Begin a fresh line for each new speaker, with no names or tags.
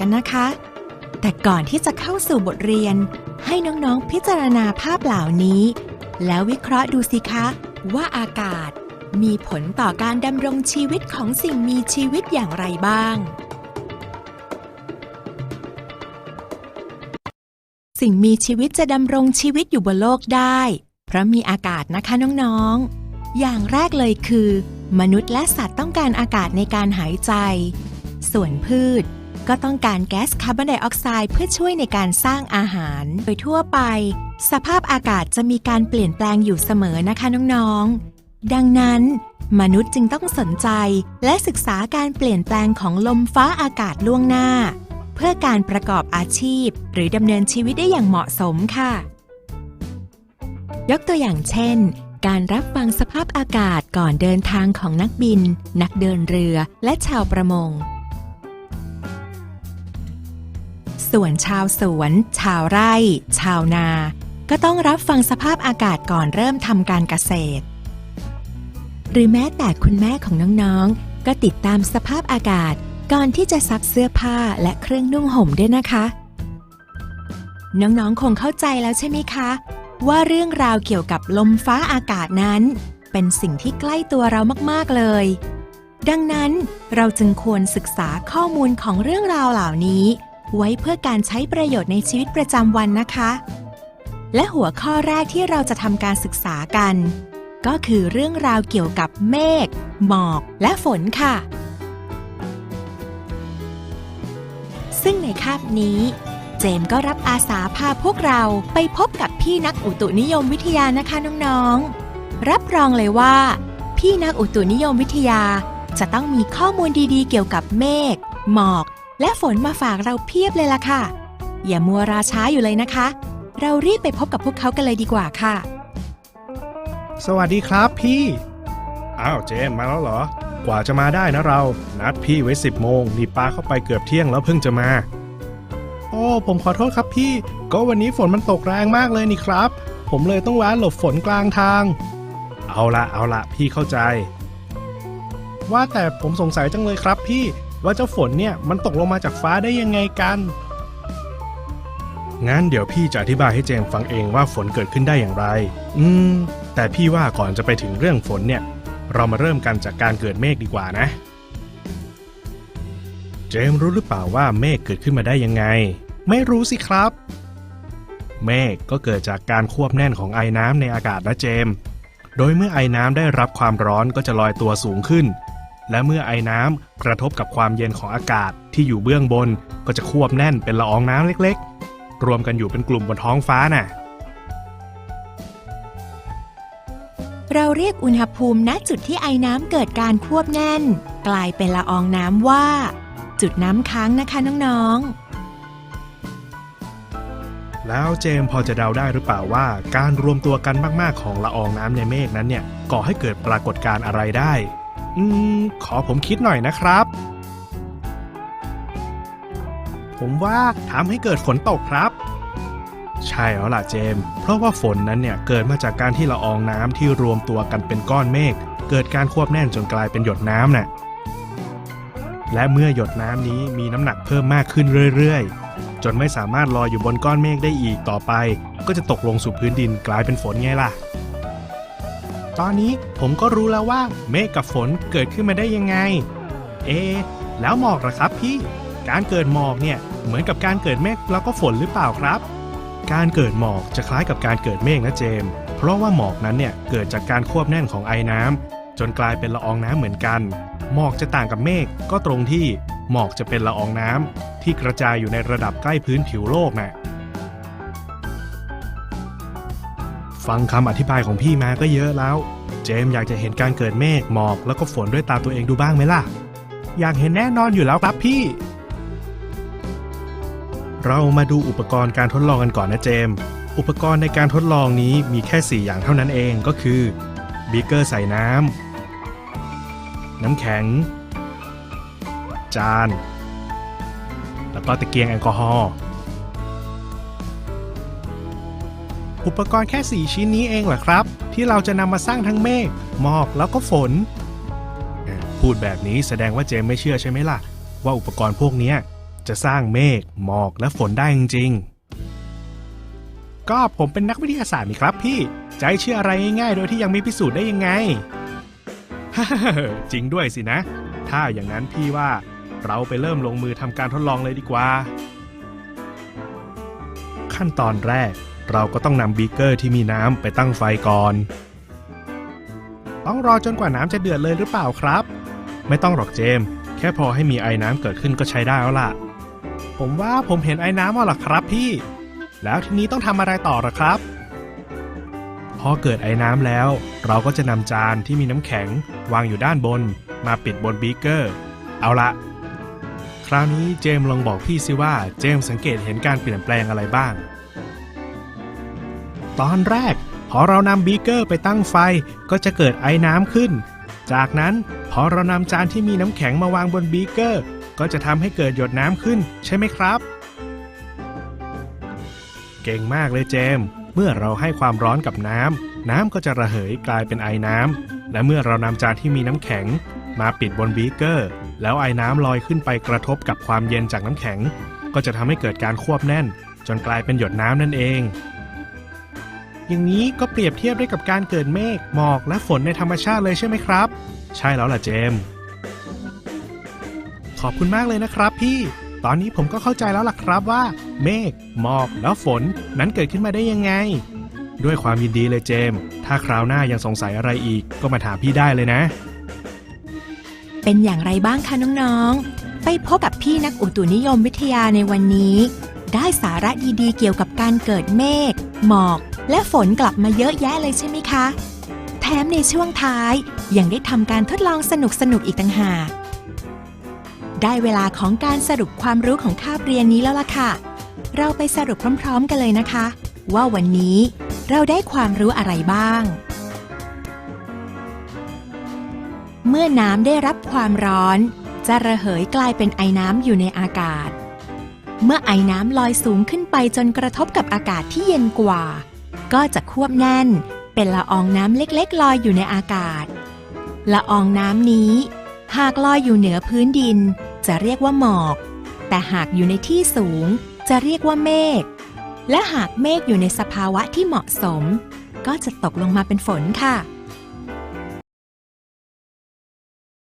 กันนะคะ แต่ก่อนที่จะเข้าสู่บทเรียน ให้น้องๆพิจารณาภาพเหล่านี้ แล้ววิเคราะห์ดูสิคะ ว่าอากาศ มีผลต่อการดำรงชีวิตของสิ่งมีชีวิตอย่างไรบ้าง สิ่งมีชีวิตจะดำรงชีวิตอยู่บนโลกได้ เพราะมีอากาศนะคะน้องๆ อย่างแรกเลยคือ มนุษย์และสัตว์ต้องการอากาศในการหายใจ ส่วนพืช ก็ต้องการแก๊สคาร์บอนไดออกไซด์เพื่อช่วยในการสร้างอาหาร โดยทั่วไป สภาพอากาศจะมีการเปลี่ยนแปลงอยู่เสมอนะคะน้องๆ ดังนั้นมนุษย์จึงต้องสนใจและศึกษาการเปลี่ยนแปลงของลมฟ้าอากาศล่วงหน้า เพื่อการประกอบอาชีพ หรือดำเนินชีวิตได้อย่างเหมาะสมค่ะ ยกตัวอย่างเช่น การรับฟังสภาพอากาศก่อนเดินทางของนักบิน นักเดินเรือ และชาวประมง ส่วนชาวสวน ชาวไร่ ชาวนา ก็ต้องรับฟังสภาพอากาศก่อนเริ่มทำการเกษตร หรือแม้แต่คุณแม่ของน้องๆ ก็ติดตามสภาพอากาศก่อนที่จะซักเสื้อผ้าและเครื่องนุ่งห่มด้วยนะคะ น้องๆ คงเข้าใจแล้วใช่ไหมคะ ว่าเรื่องราวเกี่ยวกับลมฟ้าอากาศนั้น เป็นสิ่งที่ใกล้ตัวเรามากๆเลย ดังนั้นเราจึงควรศึกษาข้อมูลของเรื่องราวเหล่านี้ ไว้เพื่อการใช้ประโยชน์ในชีวิตประจำวันนะคะ และหัวข้อแรกที่เราจะทำการศึกษากัน ก็คือเรื่องราวเกี่ยวกับเมฆหมอก และฝนค่ะ ซึ่งในคาบนี้ เจมส์ก็รับอาสาพาพวกเราไปพบกับพี่นักอุตุนิยมวิทยานะคะน้องๆ รับรองเลยว่า พี่นักอุตุนิยมวิทยาจะต้องมีข้อมูลดีๆ เกี่ยวกับเมฆหมอก และฝนมาฝากเราเพียบเลยล่ะค่ะ อย่ามัวราช้าอยู่เลยนะคะ เรารีบไปพบกับพวกเขากันเลยดีกว่าค่ะ
สวัสดีครับพี่ อ้าวเจมมาแล้วเหรอ กว่าจะมาได้นะเรา นัดพี่ไว้สิบโมงนี่ปาเข้าไปเกือบเที่ยงแล้วเพิ่งจะมา โอ้ผมขอโทษครับพี่ ก็วันนี้ฝนมันตกแรงมากเลยนี่ครับ ผมเลยต้องแวะหลบฝนกลางทาง เอาละเอาละพี่เข้าใจ ว่าแต่ผมสงสัยจังเลยครับพี่ ว่าเจ้าฝนเนี่ยมันตกลงมาจากฟ้าได้ยังไงกัน งั้นเดี๋ยวพี่จะอธิบายให้เจมฟังเองว่าฝนเกิดขึ้นได้อย่างไร อืม แต่พี่ว่าก่อนจะไปถึงเรื่องฝนเนี่ย เรามาเริ่มกันจากการเกิดเมฆดีกว่านะ เจมรู้หรือเปล่าว่าเมฆเกิดขึ้นมาได้ยังไง ไม่รู้สิครับ เมฆก็เกิดจากการควบแน่นของไอ้น้ำในอากาศนะเจม โดยเมื่อไอ้น้ำได้รับความร้อนก็จะลอยตัวสูงขึ้น และเมื่อไอน้ำกระทบกับความเย็นของอากาศที่อยู่เบื้องบนก็จะควบแน่นเป็นละอองน้ำเล็กๆ รวมกันอยู่เป็นกลุ่มบนท้องฟ้าน่ะ
เราเรียกอุณหภูมิณจุดที่ไอน้ำเกิดการควบแน่น กลายเป็นละอองน้ำว่า จุดน้ำค้างนะคะน้อง
แล้วเจมส์พอจะเดาได้หรือเปล่าว่า การรวมตัวกันมากๆของละอองน้ำในเมฆนั้นเนี่ยก่อให้เกิดปรากฏการณ์อะไรได้ อืม ขอผมคิดหน่อยนะครับ ผมว่าทำให้เกิดฝนตกครับ ใช่แล้วล่ะเจม เพราะว่าฝนนั้นเนี่ยเกิดมาจากการที่ละอองน้ำที่รวมตัวกันเป็นก้อนเมฆเกิดการควบแน่นจนกลายเป็นหยดน้ำน่ะและเมื่อหยดน้ำนี้มีน้ำหนักเพิ่มมากขึ้นเรื่อยๆ จนไม่สามารถลอยอยู่บนก้อนเมฆได้อีกต่อไป ก็จะตกลงสู่พื้นดินกลายเป็นฝนไงล่ะ ตอนนี้ผมก็รู้แล้วว่าเมฆกับฝนเกิดขึ้นมาได้ยังไง เอะแล้วหมอกล่ะครับพี่ การเกิดหมอกเนี่ยเหมือนกับการเกิดเมฆแล้วก็ฝนหรือเปล่าครับ การเกิดหมอกจะคล้ายกับการเกิดเมฆนะเจม เพราะว่าหมอกนั้นเนี่ยเกิดจากการควบแน่นของไอ้น้ำจนกลายเป็นละอองน้ำเหมือนกัน หมอกจะต่างกับเมฆก็ตรงที่หมอกจะเป็นละอองน้ำที่กระจายอยู่ในระดับใกล้พื้นผิวโลกน่ะ ฟังคำอธิบายของพี่มาก็เยอะแล้ว เจมอยากจะเห็นการเกิดเมฆหมอกแล้วก็ฝนด้วยตาตัวเองดูบ้างไหมล่ะ อยากเห็นแน่นอนอยู่แล้วครับพี่ เรามาดูอุปกรณ์การทดลองกันก่อนนะเจม อุปกรณ์ในการทดลองนี้มีแค่ 4 อย่างเท่านั้นเองก็คือบีเกอร์ใส่น้ำน้ำแข็ง จาน แล้วก็ตะเกียงแอลกอฮอล์ อุปกรณ์แค่ 4 ชิ้นนี้เองเหรอครับ ที่เราจะนำมาสร้างทั้งเมฆหมอกแล้วก็ฝน พูดแบบนี้แสดงว่าเจมไม่เชื่อใช่ไหมล่ะ ว่าอุปกรณ์พวกนี้จะสร้างเมฆหมอกและฝนได้จริงๆ ก็ผมเป็นนักวิทยาศาสตร์นี่ครับพี่ใจะให้เชื่ออะไรง่ายๆ โดยที่ยังไม่พิสูจน์ได้ยังไง จริงด้วยสินะ ถ้าอย่างนั้นพี่ว่าเราไปเริ่มลงมือทำการทดลองเลยดีกว่า ขั้นตอนแรก เราก็ต้องนำบีเกอร์ที่มีน้ำไปตั้งไฟก่อน ต้องรอจนกว่าน้ำจะเดือดเลยหรือเปล่าครับ ไม่ต้องหรอกเจม แค่พอให้มีไอ้น้ำเกิดขึ้นก็ใช้ได้แล้วล่ะ ผมว่าผมเห็นไอ้น้ำแล้วล่ะครับพี่ แล้วทีนี้ต้องทำอะไรต่อหรอครับ พอเกิดไอ้น้ำแล้ว เราก็จะนำจานที่มีน้ำแข็ง วางอยู่ด้านบน มาปิดบนบีเกอร์ เอาละคราวนี้เจมลองบอกพี่สิว่าเจมสังเกตเห็นการเปลี่ยนแปลงอะไรบ้าง ตอนแรก พอเรานำบีเกอร์ไปตั้งไฟก็จะเกิดไอ้น้ำขึ้น จากนั้นพอเรานำจานที่มีน้ำแข็งมาวางบนบีเกอร์ ก็จะทำให้เกิดหยดน้ำขึ้น ใช่ไหมครับ เก่งมากเลยเจม เมื่อเราให้ความร้อนกับน้ำน้ำก็จะระเหยกลายเป็นไอ้น้ำและเมื่อเรานำจานที่มีน้ำแข็ง มาปิดบนบีเกอร์ แล้วไอ้น้ำลอยขึ้นไปกระทบกับความเย็นจากน้ำแข็ง ก็จะทำให้เกิดการควบแน่น จนกลายเป็นหยดน้ำนั่นเอง อย่างนี้ก็เปรียบเทียบได้กับการเกิดเมฆหมอกและฝนในธรรมชาติเลยใช่ไหมครับ ใช่แล้วล่ะเจม ขอบคุณมากเลยนะครับพี่ ตอนนี้ผมก็เข้าใจแล้วล่ะครับว่า เมฆหมอกแล้วฝนนั้นเกิดขึ้นมาได้ยังไง ด้วยความยินดีเลยเจม ถ้าคราวหน้ายังสงสัยอะไรอีกก็มาถามพี่ได้เลยนะ
เป็นอย่างไรบ้างคะน้องๆ ไปพบกับพี่นักอุตุนิยมวิทยาในวันนี้ ได้สาระดีๆ เกี่ยวกับการเกิดเมฆหมอก และฝนกลับมาเยอะแยะเลยใช่ไหมคะ แถมในช่วงท้ายยังได้ทำการทดลองสนุกๆอีกต่างหาก ได้เวลาของการสรุปความรู้ของคาบเรียนนี้แล้วล่ะค่ะ เราไปสรุปพร้อม ๆ กันเลยนะคะ ว่าวันนี้เราได้ความรู้อะไรบ้าง เมื่อน้ำได้รับความร้อน จะระเหยกลายเป็นไอน้ำอยู่ในอากาศเมื่อไอน้ำลอยสูงขึ้นไปจนกระทบกับอากาศที่เย็นกว่า ก็จะควบแน่น เป็นละอองน้ำเล็กๆลอยอยู่ในอากาศ ละอองน้ำนี้ หากลอยอยู่เหนือพื้นดิน จะเรียกว่าหมอก แต่หากอยู่ในที่สูง จะเรียกว่าเมฆ และหากเมฆอยู่ในสภาวะที่เหมาะสม ก็จะตกลงมาเป็นฝนค่ะ